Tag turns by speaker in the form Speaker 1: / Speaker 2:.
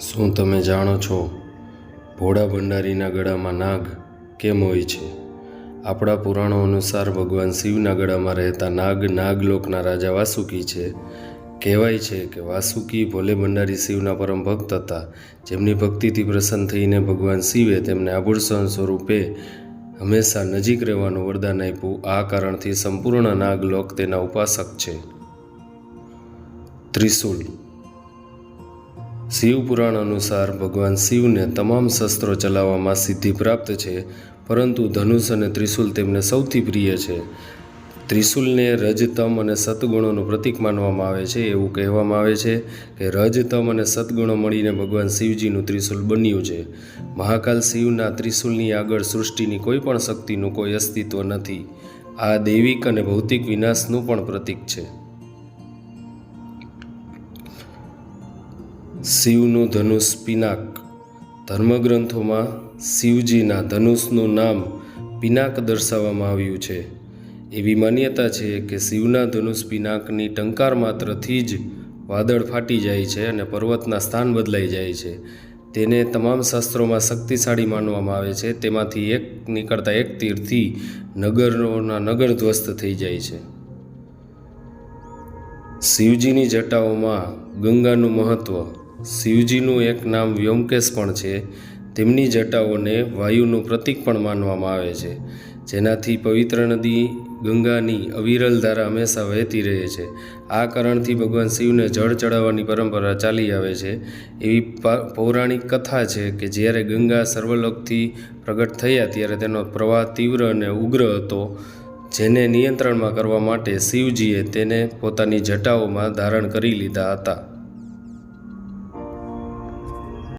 Speaker 1: શું તમે જાણો છો ભોળા ભંડારીના ગળામાં નાગ કેમ હોય છે? આપણા પુરાણો અનુસાર ભગવાન શિવના ગળામાં રહેતા નાગ નાગલોકના રાજા વાસુકી છે. કહેવાય છે કે વાસુકી ભોલે ભંડારી શિવના પરમ ભક્ત હતા. જેમની ભક્તિથી પ્રસન્ન થઈને ભગવાન શિવે તેમને આભૂષણ સ્વરૂપે હંમેશા નજીક રહેવાનું વરદાન આપ્યું. આ કારણથી સંપૂર્ણ નાગલોક તેના ઉપાસક છે. ત્રિશુલ શિવ પુરાણ અનુસાર ભગવાન શિવને તમામ શસ્ત્રો ચલાવવામાં સિદ્ધિ પ્રાપ્ત છે, પરંતુ ધનુષ અને ત્રિશુલ તેમને સૌથી પ્રિય છે. ત્રિશુલને રજતમ અને સદગુણોનું પ્રતીક માનવામાં આવે છે. એવું કહેવામાં આવે છે કે રજતમ અને સદગુણો મળીને ભગવાન શિવજીનું ત્રિશુલ બન્યું છે. મહાકાલ શિવના ત્રિશુલની આગળ સૃષ્ટિની કોઈ પણ શક્તિનું કોઈ અસ્તિત્વ નથી. આ દૈવિક અને ભૌતિક વિનાશનું પણ પ્રતીક છે. શિવનું ધનુષ પિનાક. ધર્મગ્રંથોમાં શિવજીના ધનુષનું નામ પિનાક દર્શાવવામાં આવ્યું છે. એવી માન્યતા છે કે શિવના ધનુષ પિનાકની ટંકાર માત્રથી જ વાદળ ફાટી જાય છે અને પર્વતના સ્થાન બદલાઈ જાય છે. તેને તમામ શાસ્ત્રોમાં શક્તિશાળી માનવામાં આવે છે. તેમાંથી એક નીકળતા એક તીરથી નગરોના નગર ધ્વસ્ત થઈ જાય છે. શિવજીની જટાઓમાં ગંગાનું મહત્ત્વ શિવજીનું એક નામ વ્યોમકેશ પણ છે. તેમની જટાઓને વાયુનું પ્રતીક પણ માનવામાં આવે છે. જેનાથી પવિત્ર નદી, ગંગાની અવિરલ ધારા હંમેશા વહેતી રહે છે. આ કારણથી ભગવાન શિવને જળ ચડાવવાની પરંપરા ચાલી આવે છે. એવી પૌરાણિક કથા છે કે જ્યારે ગંગા સર્વલોકથી પ્રગટ થયા ત્યારે તેનો પ્રવાહ તીવ્ર અને ઉગ્ર હતો, જેને નિયંત્રણમાં કરવા માટે શિવજીએ તેને પોતાની જટાઓમાં ધારણ કરી લીધા હતા.